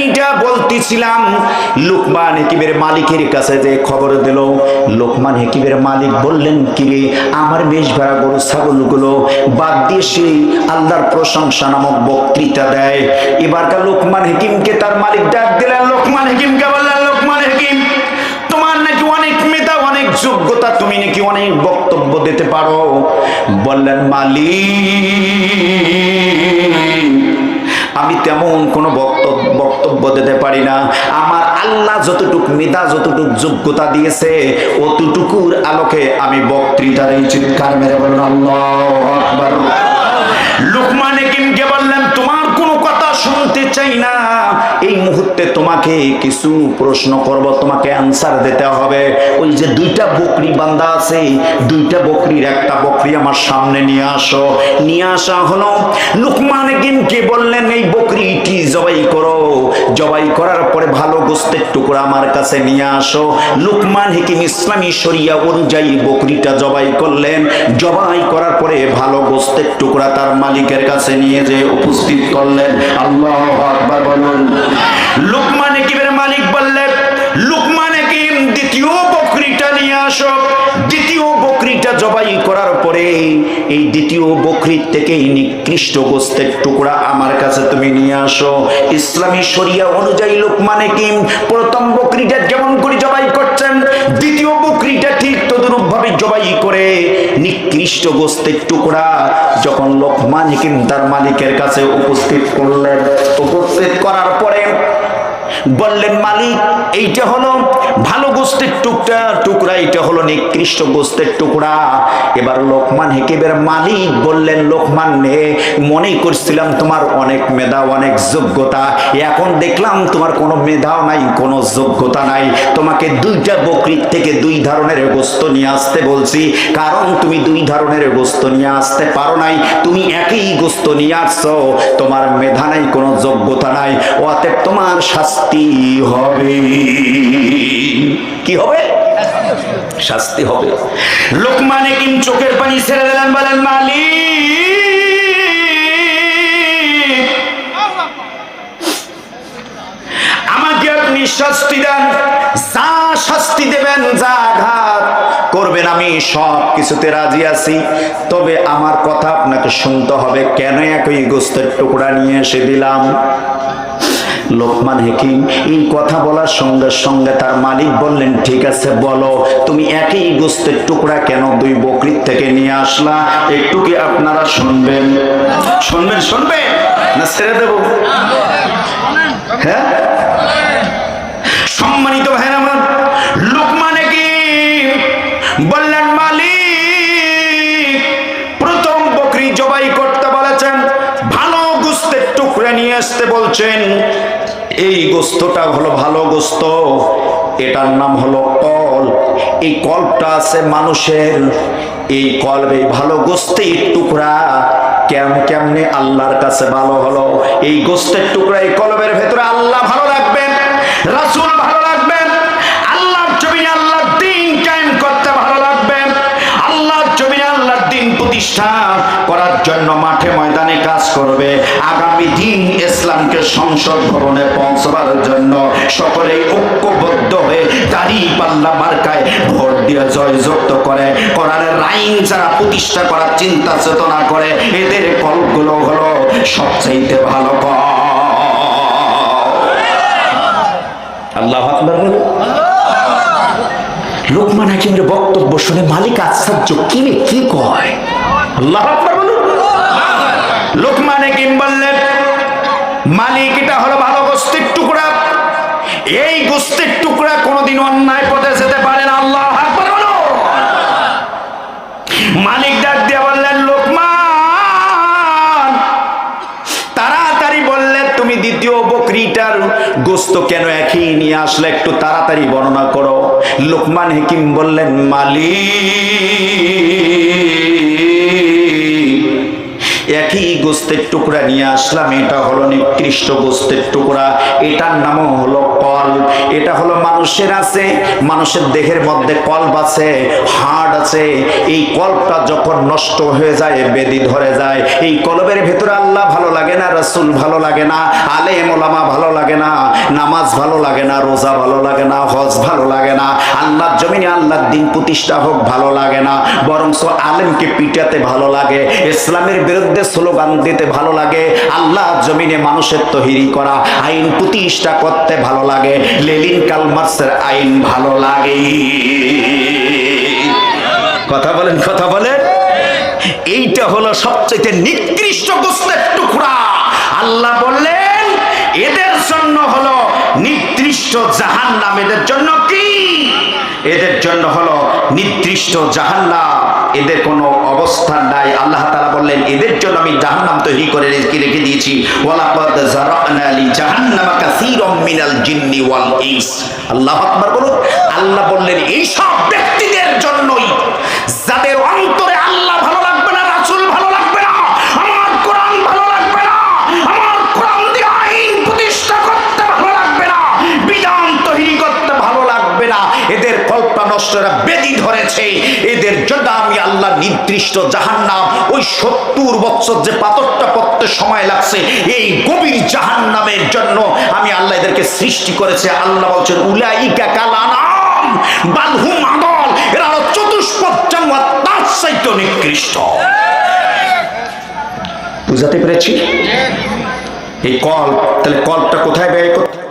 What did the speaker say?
কাহিনীটা বলতেছিলাম। লোকমান হেকিমের মালিকের কাছে যে খবর দিল। লোকমান হেকিমের মালিক বললেন কিরে আমার বেশ ভাড়া গরু, ছাগলগুলো বাদ দিয়ে সে আল্লাহর প্রশংসা নামক বক্তৃতা দেয়। এবারকার লোকমান হেকিমকে তার মালিক ডাক দিলেন। লোকমান হেকিমকে বললেন, লোকমান হেকিম তোমার নাকি অনেক মেধা, অনেক যোগ্যতা, তুমি নাকি অনেক বক্তব্য দিতে পারো? বললেন, মালিক আমি তেমন কোনো বক্তব্য দিতে পারি না। আমার আল্লাহ যতটুক মেধা, যতটুক যোগ্যতা দিয়েছে, অতটুকুর আলোকে আমি বক্তৃতার এই চিৎকার মেরে বললাম আল্লাহ আকবার। কিনকে বললেন, তোমার কোনো কথা শুনতে চাই না। এই মুহূর্তে তোমাকে কিছু প্রশ্ন করব, তোমাকে অ্যান্সার দিতে হবে। ওই যে দুইটা বকরি বান্দা আছে, দুইটা বকরির একটা বকরি আমার সামনে নিয়ে আসো। নিয়ে আসা হলো, লুকমান হাকিমকে বললেন, এই বকরিটি জবাই করো। জবাই করার পরে ভালো গোস্তের টুকরা আমার কাছে নিয়ে আসো। লুকমান হাকিম ইসলামী শরিয়া অনুযায়ী বকরিটা জবাই করলেন। জবাই করার পরে ভালো গোস্তের টুকরা তার মালিকের কাছে নিয়ে যে উপস্থিত করলেন। আল্লাহ আকবার বলুন। লুকমান হাকিমের মালিক বললেন লুকমান হাকিম দ্বিতীয় বকরিটা নিয়ে আসো। দ্বিতীয় বকরিটা জবাই করার পরে, এই দ্বিতীয় বকরির থেকে এই নিকৃষ্ট গোস্তের টুকরা আমার কাছে তুমি নিয়ে আসো। ইসলামী শরিয়া অনুযায়ী লোকমান হাকিম প্রথম বকরিটা যেমন করে জবাই করছেন, দ্বিতীয় বকরিটা ঠিক তদরূপ ভাবে জবাই করে নিকৃষ্ট গোস্তের টুকরা যখন লোকমান হাকিম তার মালিকের কাছে উপস্থিত করলেন উপস্থিত করার পরে বললেন, মালিক, এইটা হলো ভালো গোস্তের টুকরা টুকরা এটা হলো নিকৃষ্ট গোস্তের টুকরা। এবার লোকমান হেকিবের মালিক বললেন, লোকমান নে মনে করছিলাম তোমার অনেক মেধা, অনেক যোগ্যতা। এখন দেখলাম তোমার কোনো মেধাও নাই, কোনো যোগ্যতা নাই। তোমাকে দুইটা বকরির থেকে দুই ধরনের গোস্ত নিয়ে আসতে বলছি। কারণ তুমি দুই ধরনের গোস্ত নিয়ে আসতে পারো নাই, তুমি একই গোস্ত নিয়ে আসছো। তোমার মেধা নাই, কোনো যোগ্যতা নাই। অতএব তোমার শাস্তি হবে। কি হবে? শাস্তি হবে। লোকমান কিম চোখের পানি ছেড়ে দিলেন, বলেন, মালিক। আমাকে আপনি শাস্তি দেন। যা শাস্তি দেবেন, যা করবেন, আমি সব কিছুতে রাজি আছি। তবে আমার কথা আপনাকে শুনতে হবে। কেন একই গোস্তের টুকরা নিয়ে এসে দিলাম? লোকমান হেকিম, এই কথা বলার সঙ্গে সঙ্গে তার মালিক বললেন, ঠিক আছে, বলো, তুমি একই গোস্তের টুকরা কেন দুই বকরির থেকে নিয়ে আসলা? একটু কি আপনারা শুনবেন? শুনবেন শুনবেন না ছেড়ে দেব। হ্যাঁ? সম্মানিত গোস্তটা হলো ভালো গোস্ত। এটার নাম হলো কল। এই কলটা আছে মানুষের। এই কল্প এই ভালো গোস্তের টুকরা কেম কেমনে আল্লাহর কাছে ভালো হলো। এই গোস্তের টুকরা এই কলবের ভেতরে আল্লাহ ভালো রাখবেন। রাসুল ভালো জন্য মাঠে ময়দানে কাজ করবে। আগামী দিন ইসলামকে সংসদ ভবনে পৌঁছবার জন্য সকলে ঐক্যবদ্ধ হয়ে দাড়ি পাল্লা মার্কায় ভোট দিয়ে জয়যুক্ত করে। কোরআনের আইন যারা প্রতিষ্ঠা করার চিন্তা চেতনা করে, এদের কলগুলো হলো সবচাইতে ভালো কল। আল্লাহ আকবর লোকমান হাকিমের বক্তব্য শুনে মালিক আশ্চর্য, কি কি কয়? আল্লাহ লোকমান হাকিম বললেন, মালিক, এটা হলো ভালো গোস্তের টুকরা। এই গোস্তের টুকরা কোনোদিন অন্যায় পথে যেতে পারে না, আল্লাহ মালিক ডাক দিয়ে বললেন, লোকমান, তাড়াতাড়ি বললেন, তুমি দ্বিতীয় বকরিটার গোস্ত কেন একই নিয়ে আসলে, একটু তাড়াতাড়ি বর্ণনা করো। লোকমান হেকিম বললেন, মালিক একই গোস্তের টুকরা নিয়ে আসলাম। এটা হলো নিকৃষ্ট গোস্তের টুকরা। এটার নামও হলো কল। এটা হলো মানুষের আছে, মানুষের দেহের মধ্যে কল্প আছে হাড় আছে। এই কল্পটা যখন নষ্ট হয়ে যায়, বেদি ধরে যায়। এই কলবের ভেতরে আল্লাহ ভালো লাগে না, রসুল ভালো লাগে না আলে মোলামা ভালো লাগে না, নামাজ ভালো লাগে না, রোজা ভালো লাগে না, হজ ভালো লাগে না, আল্লাহর জমিনে আল্লাহর দিন প্রতিষ্ঠা হোক ভালো লাগে না বরং আলেমকে পিটাতে ভালো লাগে, ইসলামের বিরুদ্ধে স্লোগান দিতে ভালো লাগে। আল্লাহ জমিনে মানুষের তহিরি করা, আইন প্রতিষ্ঠা করতে ভালো লাগে। লেলিন কালমার্সের আইন ভালো লাগে। কথা বলেন কথা বলেন। এইটা হলো সবচেয়ে নিকৃষ্ট গোস্তের টুকরা। আল্লাহ বললেন, এদের জন্য হলো নির্দিষ্ট জাহান্নাম। এদের জন্য কি? এদের জন্য হলো নির্দিষ্ট জাহান্নাম। এদের কোনো অবস্থান নাই। আল্লাহ তাআলা বললেন, এদের জন্য আমি জাহান্নাম তৈরি করে রেখে রেখে দিয়েছি। ওয়ালাকাদ জারানা লি জাহান্নামা কাসীরাম মিনাল জিন্নি ওয়াল ইনস। আল্লাহু আকবার বলুন। আল্লাহ বললেন, এই সব ব্যক্তিদের জন্যই, যাদের অন্তরে আল্লাহ আল্লাহ নির্দিষ্ট জাহান্নাম, ওই সত্তর বছর যে পাথরটা পড়তে সময় লাগছে, এই গভীর জাহান্নামের জন্য আমি আল্লাহ এদেরকে সৃষ্টি করেছে। আল্লাহ বলছেন, উলাইকা কালানাম নিকৃষ্ট। বুঝাতে পেরেছি? এই কল তাহলে কলটা কোথায় ব্যয় করতে?